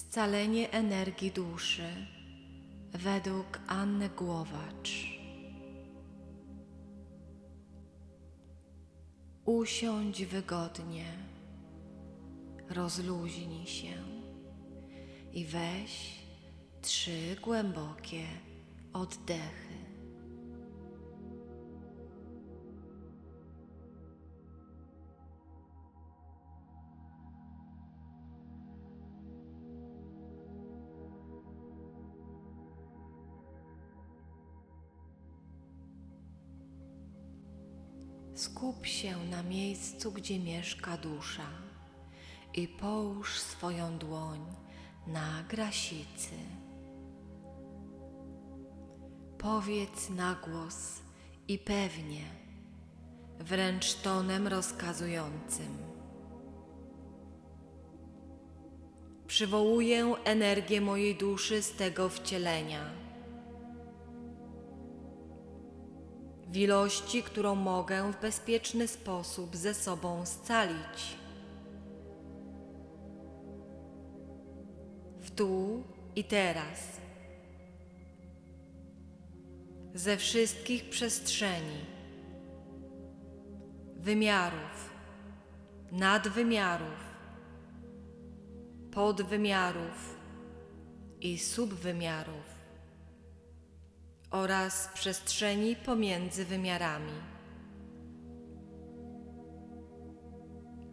Scalenie energii duszy według Anny Głowacz. Usiądź wygodnie, rozluźnij się i weź trzy głębokie oddechy. Skup się na miejscu, gdzie mieszka dusza i połóż swoją dłoń na grasicy. Powiedz na głos i pewnie, wręcz tonem rozkazującym. Przywołuję energię mojej duszy z tego wcielenia. W ilości, którą mogę w bezpieczny sposób ze sobą scalić. W tu i teraz. Ze wszystkich przestrzeni, wymiarów, nadwymiarów, podwymiarów. I subwymiarów oraz przestrzeni pomiędzy wymiarami.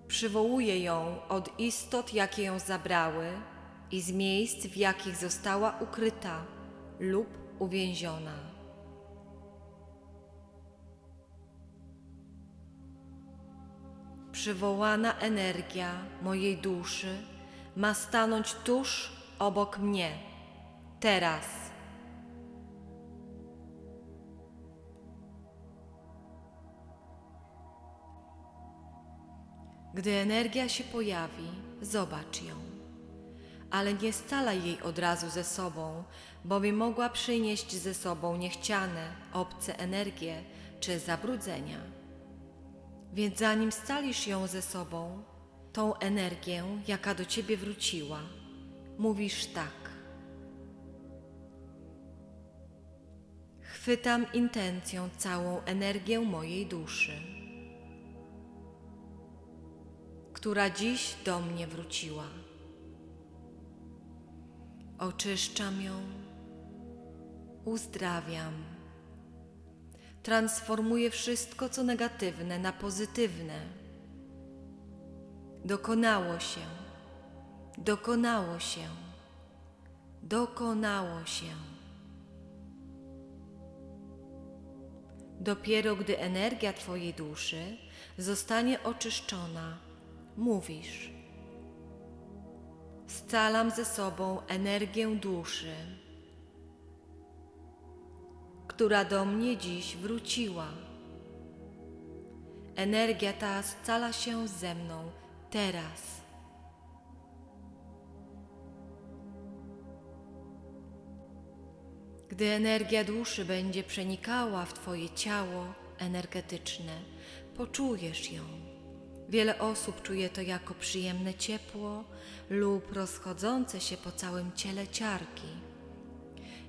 Przywołuję ją od istot, jakie ją zabrały i z miejsc, w jakich została ukryta lub uwięziona. Przywołana energia mojej duszy ma stanąć tuż obok mnie, teraz. Gdy energia się pojawi, zobacz ją, ale nie scalaj jej od razu ze sobą, bowiem mogła przynieść ze sobą niechciane, obce energie czy zabrudzenia. Więc zanim scalisz ją ze sobą, tą energię, jaka do ciebie wróciła, mówisz tak. Chwytam intencją całą energię mojej duszy która dziś do mnie wróciła. Oczyszczam ją, uzdrawiam, transformuję wszystko, co negatywne, na pozytywne. Dokonało się, dokonało się, dokonało się. Dopiero gdy energia Twojej duszy zostanie oczyszczona, mówisz: Scalam ze sobą energię duszy, która do mnie dziś wróciła. Energia ta scala się ze mną teraz. Gdy energia duszy będzie przenikała w Twoje ciało energetyczne, poczujesz ją. Wiele osób czuje to jako przyjemne ciepło lub rozchodzące się po całym ciele ciarki.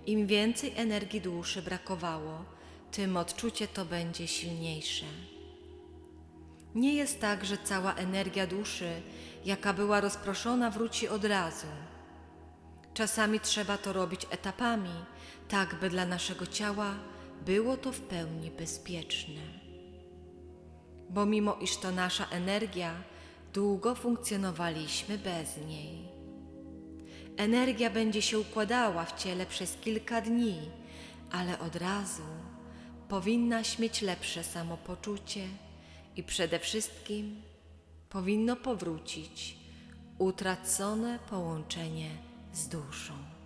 Im więcej energii duszy brakowało, tym odczucie to będzie silniejsze. Nie jest tak, że cała energia duszy, jaka była rozproszona, wróci od razu. Czasami trzeba to robić etapami, tak by dla naszego ciała było to w pełni bezpieczne. Bo mimo iż to nasza energia, długo funkcjonowaliśmy bez niej. Energia będzie się układała w ciele przez kilka dni, ale od razu powinnaś mieć lepsze samopoczucie i przede wszystkim powinno powrócić utracone połączenie z duszą.